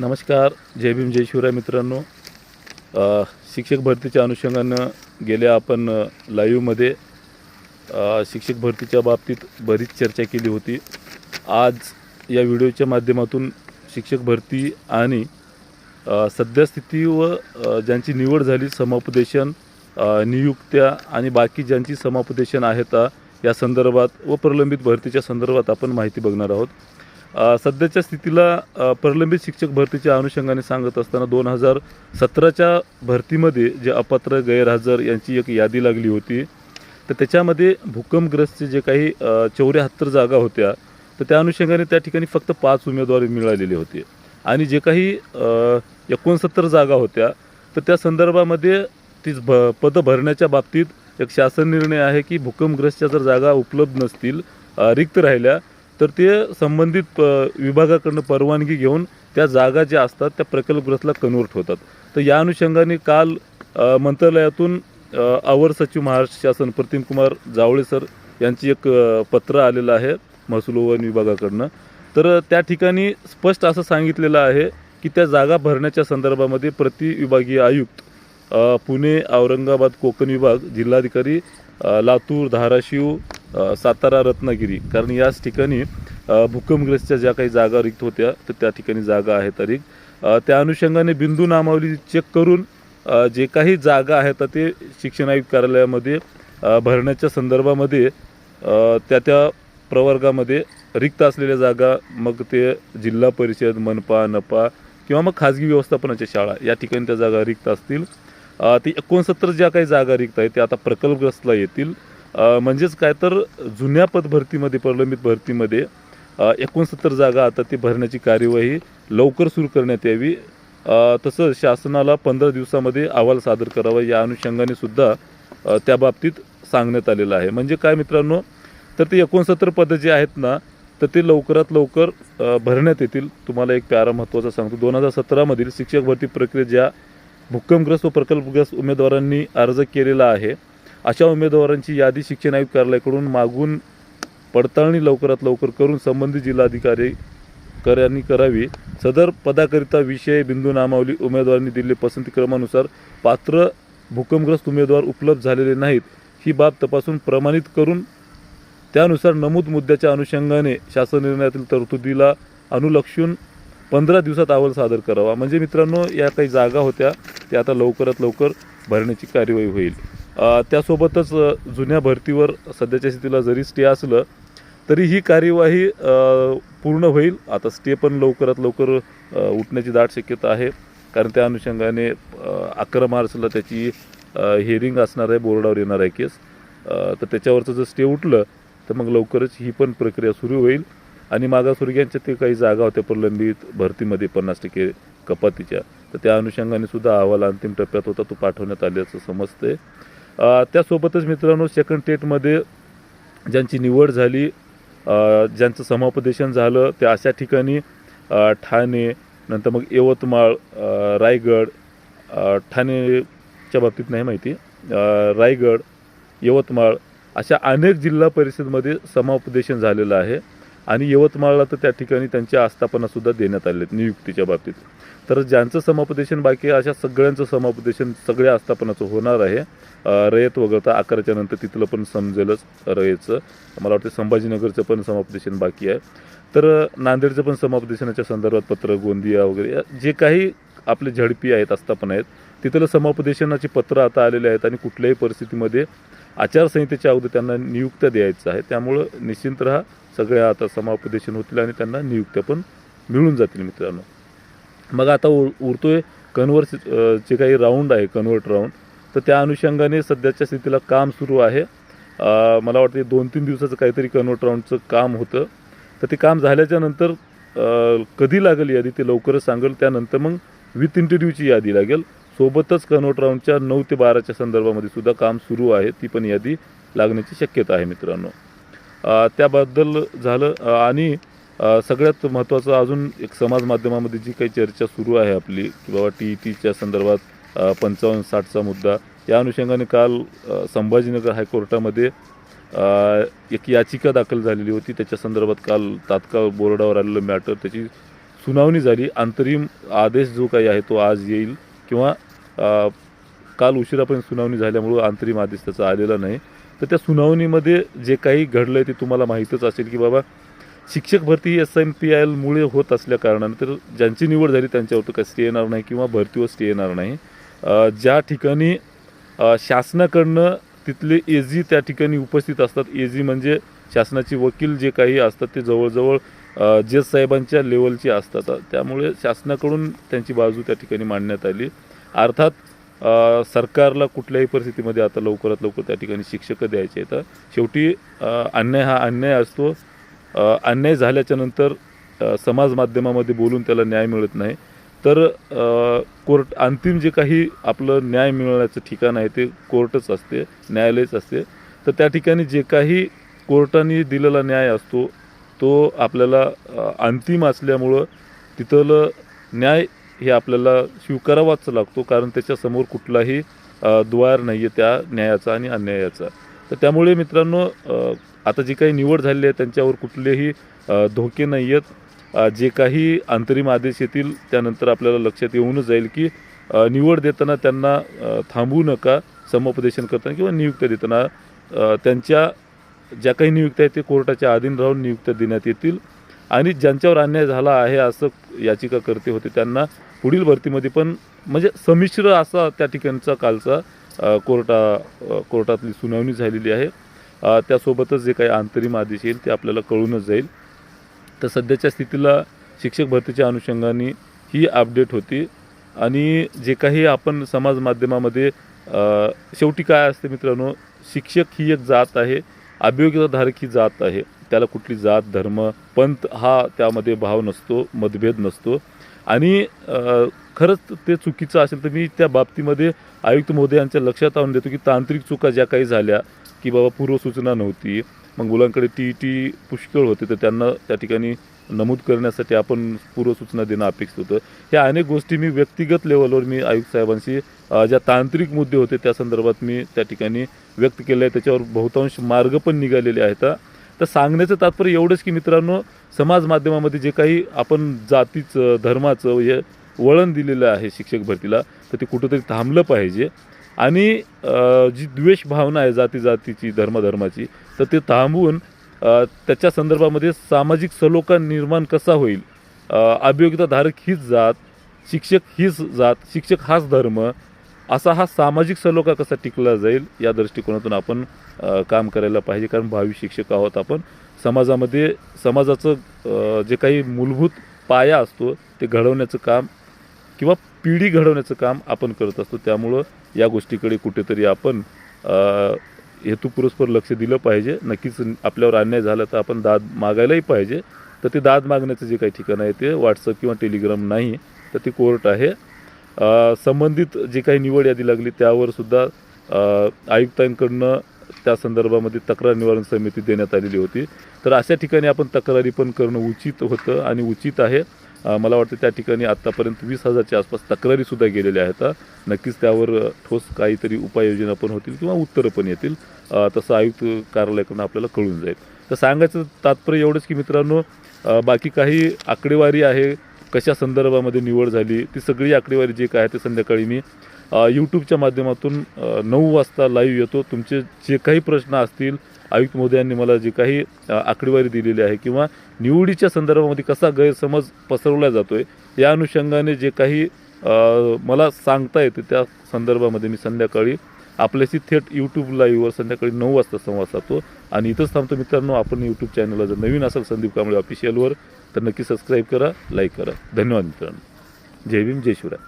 नमस्कार. जय भीम जय शिवराय मित्रांनो. शिक्षक भरतीच्या अनुषंगानं गेल्या आपण लाईव्हमध्ये शिक्षक भरतीच्या बाबतीत बरीच चर्चा केली होती. आज या व्हिडिओच्या माध्यमातून शिक्षक भरती आणि अ, सद्यस्थिती व ज्यांची निवड झाली समुपदेशन नियुक्त्या आणि बाकी ज्यांची समुपदेशन आहेत या संदर्भात व प्रलंबित भरतीच्या संदर्भात आपण माहिती बघणार आहोत. सध्याच्या स्थितीला प्रलंबित शिक्षक भरतीच्या अनुषंगाने सांगत असताना दोन हजार सतराच्या भरतीमध्ये जे अपात्र गैरहजर यांची एक यादी लागली होती तर त्याच्यामध्ये भूकंपग्रस्तचे जे काही चौऱ्याहत्तर जागा होत्या तर त्या अनुषंगाने त्या ठिकाणी फक्त पाच उमेदवार मिळालेले होते. आणि जे काही एकोणसत्तर जागा होत्या तर त्या संदर्भामध्ये ती भ पदं भरण्याच्या बाबतीत एक शासन निर्णय आहे की भूकंपग्रस्तच्या जर जागा उपलब्ध नसतील रिक्त राहिल्या तर ते संबंधित प विभागाकडनं परवानगी घेऊन त्या जागा ज्या असतात त्या प्रकल्पग्रस्तला कन्वर्ट होतात. तर या अनुषंगाने काल मंत्रालयातून अवर सचिव महाराष्ट्र शासन प्रतिम कुमार जावळे सर यांची एक पत्र आलेलं आहे महसूल वन विभागाकडनं. तर त्या ठिकाणी स्पष्ट असं सांगितलेलं आहे की त्या जागा भरण्याच्या संदर्भामध्ये प्रति विभागीय आयुक्त पुणे औरंगाबाद कोकण विभाग जिल्हाधिकारी लातूर धाराशिव सातारा रत्नागिरी. कारण याच ठिकाणी भूकंपग्रस्तच्या ज्या काही जागा रिक्त होत्या तर त्या ठिकाणी जागा आहेत रिक्त त्या अनुषंगाने बिंदू नामावली चेक करून जे काही जागा आहेत ते शिक्षण आयुक्त कार्यालयामध्ये भरण्याच्या संदर्भामध्ये त्या त्या प्रवर्गामध्ये रिक्त असलेल्या जागा मग ते जिल्हा परिषद मनपा नपा किंवा मग खाजगी व्यवस्थापनाच्या शाळा या ठिकाणी त्या जागा रिक्त असतील. ती एकोणसत्तर ज्या काही जागा रिक्त आहेत त्या आता प्रकल्पग्रस्तला येतील. म्हणजेच काय तर जुन्या पदभरतीमध्ये प्रलंबित भरतीमध्ये एकोणसत्तर जागा आता ती भरण्याची कार्यवाही लवकर सुरू करण्यात यावी. तसंच शासनाला पंधरा दिवसामध्ये अहवाल सादर करावा या अनुषंगाने सुद्धा त्या बाबतीत सांगण्यात आलेलं आहे. म्हणजे काय मित्रांनो तर ते एकोणसत्तर पदं जे आहेत ना तर ते लवकरात लवकर भरण्यात येतील. तुम्हाला एक प्यारा महत्त्वाचा सांगतो. दोन हजार सतरामधील शिक्षक भरती प्रक्रियेत ज्या भूकंपग्रस्त व प्रकल्पग्रस्त उमेदवारांनी अर्ज केलेला आहे अशा उमेदवारांची यादी शिक्षण आयुक्त कार्यालयाकडून मागून पडताळणी लवकरात लवकर करून संबंधित जिल्हाधिकारी कार्यांनी करावी. सदर पदाकरिता विषय बिंदू नामावली उमेदवारांनी दिलेले पसंती क्रमानुसार पात्र भूकंपग्रस्त उमेदवार उपलब्ध झालेले नाहीत ही बाब तपासून प्रमाणित करून त्यानुसार नमूद मुद्द्याच्या अनुषंगाने शासन निर्णयातील तरतुदीला अनुलक्षून पंधरा दिवसात अहवाल सादर करावा. म्हणजे मित्रांनो या काही जागा होत्या त्या आता लवकरात लवकर भरण्याची कार्यवाही होईल. त्यासोबतच जुन्या भरतीवर सध्याच्या स्थितीला जरी स्टे असलं तरी ही कार्यवाही पूर्ण होईल. आता स्टे पण लवकरात लवकर उठण्याची दाट शक्यता आहे. कारण त्या अनुषंगाने अकरा मार्चला त्याची हिअरिंग असणार आहे. बोर्डावर येणार आहे केस. तर त्याच्यावरचं जर स्टे उठलं तर मग लवकरच ही पण प्रक्रिया सुरू होईल. आणि मागासवर्गीयांच्या ते काही जागा होत्या प्रलंबित भरतीमध्ये पन्नास टक्के कपातीच्या. तर त्या अनुषंगाने सुद्धा अहवाल अंतिम टप्प्यात होता तो पाठवण्यात आल्याचं समजतंय. त्यासोबतच मित्रांनो सेकंड टेटमध्ये ज्यांची निवड झाली ज्यांचं समापदेशन झालं त्या अशा ठिकाणी ठाणे नंतर मग यवतमाळ रायगड ठाणेच्या बाबतीत नाही माहिती रायगड यवतमाळ अशा अनेक जिल्हा परिषदमध्ये समापदेशन झालेलं आहे. आणि यवतमाळला तर त्या ठिकाणी त्यांच्या आस्थापनासुद्धा देण्यात आले आहेत नियुक्तीच्या बाबतीत. तर ज्यांचं समुपदेशन बाकी आहे अशा सगळ्यांचं समुपदेशन सगळ्या आस्थापनाचं होणार आहे. रयत वगळता अकराच्या नंतर तिथलं पण समजेलच रयतचं. मला वाटतं संभाजीनगरचं पण समुपदेशन बाकी आहे. तर नांदेडचं पण समुपदेशनाच्या संदर्भात पत्र गोंदिया वगैरे या जे काही आपले झडपी आहेत आस्थापना आहेत तिथलं समुपदेशनाची पत्र आता आलेले आहेत आणि कुठल्याही परिस्थितीमध्ये आचारसंहितेच्या अगोदर त्यांना नियुक्त्या द्यायचं आहे. त्यामुळं निश्चिंत राहा. सगळ्या आता समापदेशन होतील आणि त्यांना नियुक्त्या पण मिळून जातील मित्रांनो. मग आता उर उरतोय कन्वर्स जे काही राऊंड आहे कन्वर्ट राऊंड तर त्या अनुषंगाने सध्याच्या स्थितीला काम सुरू आहे. मला वाटते दोन तीन दिवसाचं काहीतरी कन्वर्ट राऊंडचं काम होतं. तर ते काम झाल्याच्यानंतर कधी लागेल यादी ते लवकरच सांगेल. त्यानंतर मग विथ इंटरव्ह्यूची यादी लागेल. सोबतच कन्वर्ट राऊंडच्या नऊ ते बाराच्या संदर्भामध्ये सुद्धा काम सुरू आहे. ती पण यादी लागण्याची शक्यता आहे मित्रांनो. त्याबद्दल झालं. आणि सगळ्यात महत्त्वाचं अजून एक समाज माध्यमामध्ये जी काही चर्चा सुरू आहे आपली की बाबा टी ई टीच्या संदर्भात पंचावन्न साठचा मुद्दा या अनुषंगाने काल संभाजीनगर हायकोर्टामध्ये एक याचिका दाखल झालेली होती. त्याच्या संदर्भात काल तात्काळ बोर्डावर आलेलं मॅटर त्याची सुनावणी झाली. अंतरिम आदेश जो काही आहे तो आज येईल किंवा काल उशिरापर्यंत सुनावणी झाल्यामुळं अंतरिम आदेश त्याचा आलेला नाही. तर त्या सुनावणीमध्ये जे काही घडलं आहे ते तुम्हाला माहीतच असेल की बाबा शिक्षक भरती ही एस एम पी आय एलमुळे होत असल्या कारणाने तर ज्यांची निवड झाली त्यांच्यावर तर काही स्टे येणार नाही किंवा भरतीवर स्टे येणार नाही. ज्या ठिकाणी शासनाकडनं तिथले ए जी त्या ठिकाणी उपस्थित असतात. ए जी म्हणजे शासनाचे वकील जे काही असतात ते जवळजवळ जज साहेबांच्या लेवलचे असतात. त्यामुळे शासनाकडून त्यांची बाजू त्या ठिकाणी मांडण्यात आली. अर्थात सरकारला कुठल्याही परिस्थितीमध्ये आता लवकरात लवकर त्या ठिकाणी शिक्षक द्यायचे आहेत. शेवटी अन्याय हा अन्याय असतो. अन्याय झाल्याच्यानंतर समाज माध्यमामध्ये बोलून त्याला न्याय मिळत नाही. तर कोर्ट अंतिम जे काही आपलं न्याय मिळण्याचं ठिकाण आहे ते कोर्टच असते न्यायालयच असते. तर त्या ठिकाणी जे काही कोर्टाने दिलेला न्याय असतो तो आपल्याला अंतिम असल्यामुळं तिथलं न्याय हे आपल्याला स्वीकारावाच लागतो कारण त्याच्यासमोर कुठलाही द्वार नाही आहे त्या न्यायाचा आणि अन्यायाचा. तर त्यामुळे मित्रांनो आता जी काही निवड झालेली आहे त्यांच्यावर कुठलेही धोके नाही आहेत जे काही अंतरिम आदेश येतील त्यानंतर आपल्याला लक्षात येऊनच जाईल की निवड देताना त्यांना थांबू थांबवू नका समुपदेशन करताना किंवा नियुक्त्या देताना. त्यांच्या ज्या काही नियुक्त्या आहेत ते कोर्टाच्या अधीन राहून नियुक्त्या देण्यात येतील. आणि ज्यांच्यावर अन्याय झाला आहे असं याचिकाकर्ते होते त्यांना पुढील भरतीमध्ये पण म्हणजे संमिश्र असा त्या ठिकाणचा कालचा कोर्टा कोर्टातली सुनावणी झालेली आहे. त्यासोबतच जे काही अंतरिम आदेश येईल ते आपल्याला कळूनच जाईल. तर सध्याच्या स्थितीला शिक्षक भरतीच्या अनुषंगाने ही अपडेट होती आणि जे काही आपण समाज माध्यमामध्ये शेवटी काय असते मित्रांनो शिक्षक ही एक जात आहे अभियोग्यताधारक ही जात आहे. त्याला कुठली जात धर्म पंथ हा त्यामध्ये भाव नसतो मतभेद नसतो. आणि खरंच ते चुकीचं असेल तर मी त्या बाबतीमध्ये आयुक्त महोदयांच्या लक्षात आणून देतो की तांत्रिक चुका ज्या काही झाल्या की बाबा पूर्वसूचना नव्हती मग मुलांकडे टी टी पुष्कळ होते तर त्यांना त्या ठिकाणी नमूद करण्यासाठी आपण पूर्वसूचना देणं अपेक्षित होतं. ह्या अनेक गोष्टी मी व्यक्तिगत लेवलवर मी आयुक्त साहेबांशी ज्या तांत्रिक मुद्दे होते त्या संदर्भात मी त्या ठिकाणी व्यक्त केले आहे त्याच्यावर बहुतांश मार्ग पण निघालेले आहेत. तर सांगण्याचं तात्पर्य एवढंच की मित्रांनो समाज माध्यमामध्ये जे काही आपण जातीचं धर्माचं हे वळण दिलेलं आहे शिक्षक भरतीला तर ते कुठंतरी थांबलं पाहिजे. आणि जी द्वेष भावना आहे जाती जातीची धर्मधर्माची तर ते थांबवून त्याच्या संदर्भामध्ये सामाजिक सलोखा निर्माण कसा होईल? अभियोगिताधारक हीच जात शिक्षक हीच जात शिक्षक हाच धर्म असा हा सामाजिक सलोखा कसा टिकला जाईल या दृष्टिकोनातून आपण काम करायला पाहिजे. कारण भावी शिक्षक आहोत आपण. समाजामध्ये समाजाचं जे काही मूलभूत पाया असतो ते घडवण्याचं काम किंवा पिढी घडवण्याचं काम आपण करत असतो. त्यामुळं या गोष्टीकडे कुठेतरी आपण हेतुपुरस्पर लक्ष दिलं पाहिजे. नक्कीच आपल्यावर अन्याय झाला तर आपण दाद मागायलाही पाहिजे. तर ते दाद मागण्याचं जे काही ठिकाण आहे ते व्हॉट्सअप किंवा टेलिग्राम नाही. तर ते कोर्ट आहे. संबंधित जी काही निवड यादी लागली त्यावर सुद्धा आयुक्तांकडनं त्या संदर्भामध्ये तक्रार निवारण समिती देण्यात आलेली होती. तर अशा ठिकाणी आपण तक्रारी पण करणं उचित होतं आणि उचित आहे. मला वाटतं त्या ठिकाणी आत्तापर्यंत वीस हजारच्या आसपास तक्रारीसुद्धा गेलेल्या आहेत. नक्कीच त्यावर ठोस काहीतरी उपाययोजना पण होतील किंवा उत्तरं पण येतील. तसं आयुक्त कार्यालयाकडून आपल्याला कळून जाईल. तर सांगायचं तात्पर्य एवढंच की मित्रांनो बाकी काही आकडेवारी आहे कशा संदर्भामध्ये निवड झाली ती सगळी आकडेवारी जे काय आहे ते संध्याकाळी मी यूट्यूबच्या माध्यमातून नऊ वाजता लाईव्ह येतो. तुमचे जे काही प्रश्न असतील आयुक्त मोदयांनी मला जे काही आकडेवारी दिलेली आहे किंवा निवडीच्या संदर्भामध्ये कसा गैरसमज पसरवला जातो आहे या अनुषंगाने जे काही मला सांगता येते त्या संदर्भामध्ये मी संध्याकाळी आपल्याशी थेट यूट्यूब लाईव्हवर संध्याकाळी नऊ वाजता संवाद साधतो. आणि इथंच थांबतो मित्रांनो आपण यूट्यूब चॅनलला जर नवीन असेल संदीप कांबळे ऑफिशियलवर तर नक्की सबस्क्राईब करा लाईक करा. धन्यवाद मित्रांनो. जय भीम जय शिवराय.